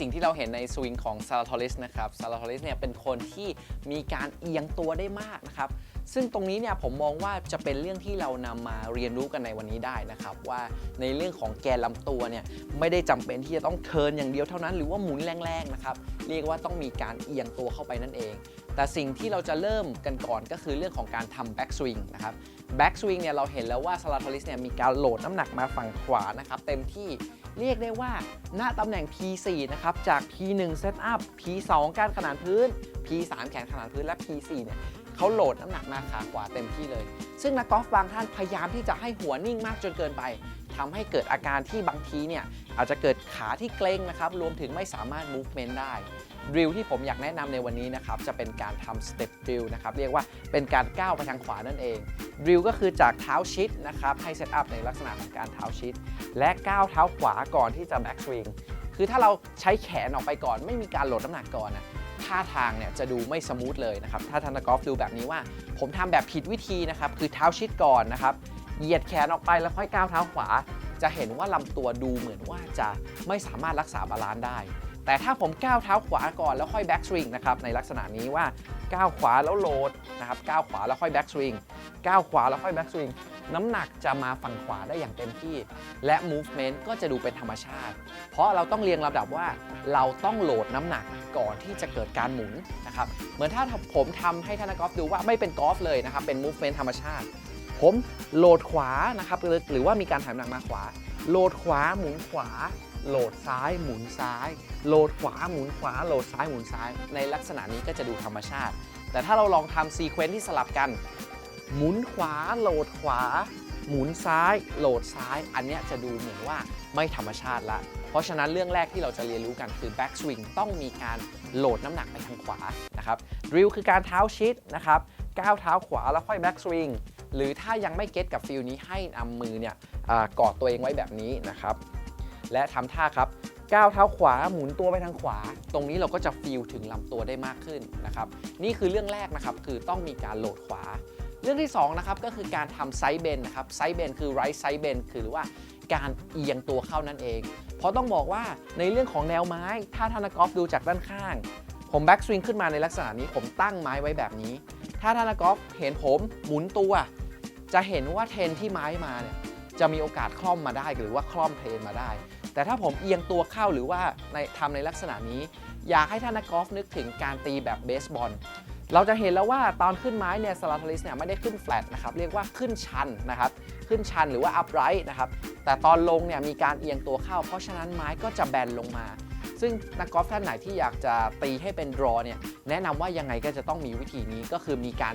สิ่งที่เราเห็นในสวิงของซา l าทอริสนะครับซา l าทอริสเนี่ยเป็นคนที่มีการเอียงตัวได้มากนะครับซึ่งตรงนี้เนี่ยผมมองว่าจะเป็นเรื่องที่เรานำมาเรียนรู้กันในวันนี้ได้นะครับว่าในเรื่องของแกนลำตัวเนี่ยไม่ได้จำเป็นที่จะต้องเทิร์นอย่างเดียวเท่านั้น หรือว่าหมุนแรงๆนะครับเรียกว่าต้องมีการเอียงตัวเข้าไปนั่นเอง แต่สิ่งที่เราจะเริ่มกันก่อนก็คือเรื่องของการทำแบ็กสวิงนะครับแบ็กสวิงเนี่ยเราเห็นแล้วว่าซา l าทอริสเนี่ยมีการโหลดน้ำหนักมาฝั่งขวานะครับเต็มที่ เรียกได้ว่า หน้าตำแหน่ง P4 นะครับจาก P1 Set Up P2 การขนานพื้น P3 แขนขนานพื้นและ P4 เนี่ยเขาโหลดน้ำหนักมาขาขวาเต็มที่เลย ซึ่งนักกอล์ฟบางท่านพยายามที่จะให้หัวนิ่งมากจนเกินไป ทำให้เกิดอาการที่บางทีเนี่ยอาจจะเกิดขาที่เกร็งนะครับรวมถึงไม่สามารถ movement ได้ดริลที่ผมอยากแนะนำในวันนี้นะครับจะเป็นการทำ step drill นะครับเรียกว่าเป็นการก้าวไปทางขวานั่นเองดริลก็คือจากเท้าชิดนะครับให้เซตอัพในลักษณะของการเท้าชิด และก้าวเท้าขวาก่อนที่จะแบ็กสวิงคือถ้าเราใช้แขนออกไปก่อน ไม่มีการโหลดน้ำหนักก่อนนะท่าทางเนี่ยจะดูไม่สมูทเลยนะครับถ้าท่านกอล์ฟดูแบบนี้ว่า ผมทำแบบผิดวิธีนะครับคือเท้าชิดก่อนนะครับ เหยียดแขนออกไปแล้วค่อยก้าวเท้าขวา จะเห็นว่าลำตัวดูเหมือนว่าจะไม่สามารถรักษาบาลานซ์ได้ แต่ถ้าผมก้าวเท้าขวาก่อนแล้วค่อยแบ็กสวิงนะครับในลักษณะนี้ว่าก้าวขวาแล้วโหลดนะครับก้าวขวาแล้วค่อยแบ็กสวิงก้าวขวาแล้วค่อยแบ็กสวิงน้ำหนักจะมาฝั่งขวาได้อย่างเต็มที่ และ movement ก็จะดูเป็นธรรมชาติ เพราะเราต้องเรียงลำดับว่าเราต้องโหลดน้ำหนักก่อนที่จะเกิดการหมุนนะครับ เหมือนถ้าผมทำให้ท่านกกอล์ฟดูว่าไม่เป็นกอล์ฟเลยนะครับ เป็น movement ธรรมชาติ ผมโหลดขวานะครับหรือว่ามีการถ่ายน้ำหนักมาขวา โหลดขวาหมุนขวา โหลดซ้ายหมุนซ้าย โหลดขวาหมุนขวา โหลดซ้ายหมุนซ้าย ในลักษณะนี้ก็จะดูธรรมชาติ แต่ถ้าเราลองทำซีเควนซ์ที่สลับกัน หมุนขวา โหลดขวา หมุนซ้าย โหลดซ้าย อันนี้จะดูเหมือนว่าไม่ธรรมชาติละเพราะฉะนั้นเรื่องแรกที่เราจะเรียนรู้กันคือ back swing ต้องมีการโหลดน้ำหนักไปทางขวานะครับ drill คือการเท้าชิดนะครับก้าวเท้าขวาแล้วค่อย back swing หรือถ้ายังไม่เก็ตกับฟิลนี้ให้นำมือเนี่ยกอดตัวเองไว้แบบนี้นะครับ และทำท่าครับก้าวเท้าขวาหมุนตัวไปทางขวา ตรงนี้เราก็จะฟีลถึงลำตัวได้มากขึ้นนะครับ นี่คือเรื่องแรกนะครับคือต้องมีการโหลดขวา เรื่องที่2นะครับก็คือการทำไซด์เบนนะครับไซด์เบนคือไรท์ไซด์เบนคือหรือว่าการเอียงตัวเข้านั่นเอง เพราะต้องบอกว่าในเรื่องของแนวไม้ ถ้าท่านนักกอล์ฟดูจากด้านข้าง ผมแบ็กสวิงขึ้นมาในลักษณะนี้ผมตั้งไม้ไว้แบบนี้ ถ้าท่านนักกอล์ฟเห็นผมหมุนตัว จะเห็นว่าเทรนที่ไม้มาเนี่ยจะมีโอกาสคล่อมมาได้หรือว่าคล่อมเทรนมาได้ แต่ถ้าผมเอียงตัวเข้าหรือว่าในทำในลักษณะนี้ อยากให้ท่านนักกอล์ฟนึกถึงการตีแบบเบสบอลเราจะเห็นแล้วว่าตอนขึ้นไม้เนี่ยสลาทลิสเนี่ยไม่ได้ขึ้นแฟลตนะครับเรียกว่าขึ้นชันนะครับขึ้นชันหรือว่าอัพไรท์นะครับแต่ตอนลงเนี่ยมีการเอียงตัวเข้า เพราะฉะนั้นไม้ก็จะแบนลงมา ซึ่งนักกอล์ฟท่านไหนที่อยากจะตีให้เป็นดรอเนี่ยแนะนำว่ายังไงก็จะต้องมีวิธีนี้ก็คือมีการ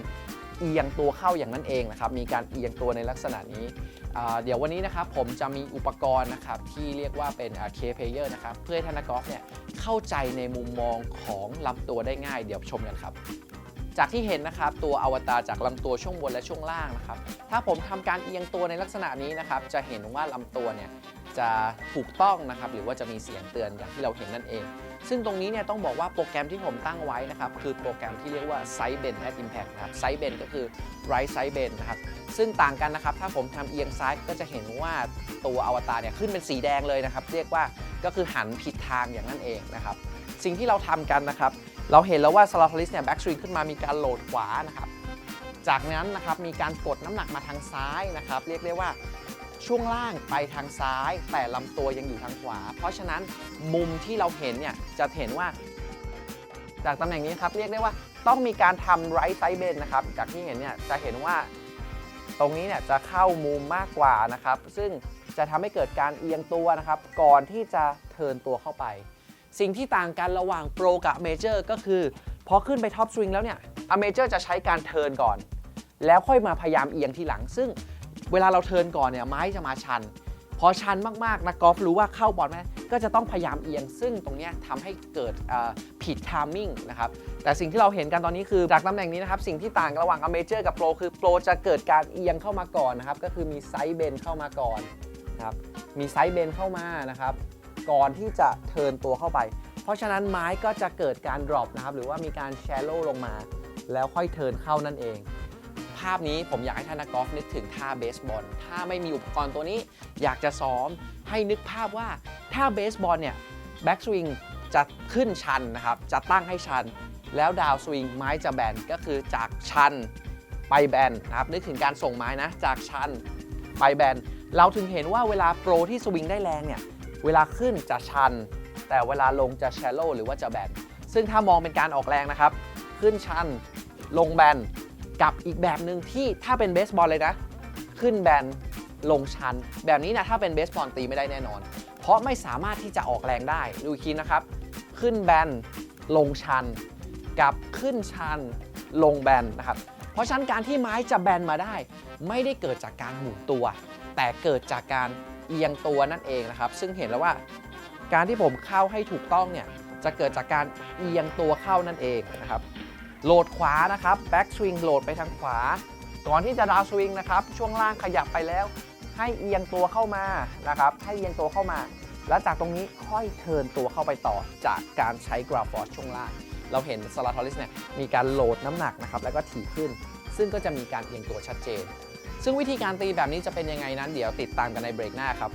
เอียงตัวเข้าอย่างนั้นเองนะครับมีการเอียงตัวในลักษณะนี้ เดี๋ยววันนี้นะครับผมจะมีอุปกรณ์นะครับที่เรียกว่าเป็นเคเพเยอร์นะครับเพื่อให้ท่านนักกอล์ฟเนี่ยเข้าใจในมุมมองของลำตัวได้ง่าย เดี๋ยวชมกันครับจากที่เห็นนะครับตัวอวตารจากลำตัวช่วงบนและช่วงล่างนะครับถ้าผมทำการเอียงตัวในลักษณะนี้นะครับจะเห็นว่าลำตัวเนี่ย จะถูกต้องนะครับหรือว่าจะมีเสียงเตือนอย่างที่เราเห็นนั่นเอง ซึ่งตรงนี้เนี่ยต้องบอกว่าโปรแกรมที่ผมตั้งไว้นะครับคือโปรแกรมที่เรียกว่า Side Bend at Impact นะครับ Side Bend ก็คือ Right Side Bend นะครับซึ่งต่างกันนะครับถ้าผมทำเอียงซ้ายก็จะเห็นว่าตัวอวตารเนี่ยขึ้นเป็นสีแดงเลยนะครับ เรียกว่าก็คือหันผิดทางอย่างนั้นเองนะครับสิ่งที่เราทำกันนะครับเราเห็นแล้วว่าสลาทลิสเนี่ยแบ็กสวิงขึ้นมามีการโหลดขวานะครับจากนั้นนะครับมีการกดน้ำหนักมาทางซ้ายนะครับ เรียกได้ว่า ช่วงล่างไปทางซ้าย แต่ลำตัวยังอยู่ทางขวา เพราะฉะนั้นมุมที่เราเห็นเนี่ยจะเห็นว่า จากตำแหน่งนี้ครับเรียกได้ว่าต้องมีการทำไรท์ไซเบนนะครับ จากที่เห็นเนี่ยจะเห็นว่าตรงนี้เนี่ยจะเข้ามุมมากกว่านะครับ ซึ่งจะทำให้เกิดการเอียงตัวนะครับ ก่อนที่จะเทินตัวเข้าไป สิ่งที่ต่างกันระหว่างโปรกับเมเจอร์ก็คือพอขึ้นไปท็อปสวิงแล้วเนี่ยอเมเจอร์จะใช้การเทินก่อน แล้วค่อยมาพยายามเอียงทีหลัง ซึ่ง เวลาเราเทินก่อนเนี่ยไม้จะมาชัน พอชันมากๆนักกอล์ฟรู้ว่าเข้าบอลไหมก็จะต้องพยายามเอียง ซึ่งตรงนี้ทำให้เกิดผิดทามมิ่งนะครับแต่สิ่งที่เราเห็นกันตอนนี้คือจากตำแหน่งนี้นะครับสิ่งที่ต่างระหว่างอเมเจอร์กับโปรคือโปรจะเกิดการเอียงเข้ามาก่อนนะครับก็คือมีไซด์เบนเข้ามาก่อนนะครับมีไซด์เบนเข้ามานะครับก่อนที่จะเทินตัวเข้าไป เพราะฉะนั้นไม้ก็จะเกิดการดรอปนะครับหรือว่ามีการแชโลลงมา แล้วค่อยเทินเข้านั่นเอง ภาพนี้ผมอยากให้ท่านนักกอล์ฟนึกถึงท่าเบสบอล ถ้าไม่มีอุปกรณ์ตัวนี้อยากจะซ้อมให้นึกภาพว่าถ้าเบสบอลเนี่ยแบ็กสวิงจะขึ้นชันนะครับ จะตั้งให้ชัน แล้วดาวสวิงไม้จะแบนก็คือจากชันไปแบนนะครับ นึกถึงการส่งไม้นะ จากชันไปแบน เราถึงเห็นว่าเวลาโปรที่สวิงได้แรงเนี่ย เวลาขึ้นจะชัน แต่เวลาลงจะ shallow หรือว่าจะแบน ซึ่งถ้ามองเป็นการออกแรงนะครับ ขึ้นชัน ลงแบน กับอีกแบบหนึ่งที่ถ้าเป็นเบสบอลเลยนะ ขึ้นแบนลงชัน แบบนี้นะถ้าเป็นเบสบอลตีไม่ได้แน่นอน เพราะไม่สามารถที่จะออกแรงได้ดูอีกทีนะครับ ขึ้นแบนลงชัน กับขึ้นชันลงแบนนะครับ เพราะฉะนั้นการที่ไม้จะแบนมาได้ ไม่ได้เกิดจากการหมุนตัว แต่เกิดจากการเอียงตัวนั่นเองนะครับ ซึ่งเห็นแล้วว่าการที่ผมเข้าให้ถูกต้องเนี่ยจะเกิดจากการเอียงตัวเข้านั่นเองนะครับ โหลดขวานะครับแบ็กสวิงโหลดไปทางขวา ก่อนที่จะดาวสวิงนะครับช่วงล่างขยับไปแล้ว ให้เอียงตัวเข้ามานะครับให้เอียงตัวเข้ามา แล้วจากตรงนี้ค่อยเทินตัวเข้าไปต่อจากการใช้กราฟฟอร์ช่วงล่าง เราเห็นสลาทอริสเนี่ยมีการโหลดน้ำหนักนะครับแล้วก็ถี่ขึ้น ซึ่งก็จะมีการเอียงตัวชัดเจน ซึ่งวิธีการตีแบบนี้จะเป็นยังไงนั้นเดี๋ยวติดตามกันในเบรกหน้าครับ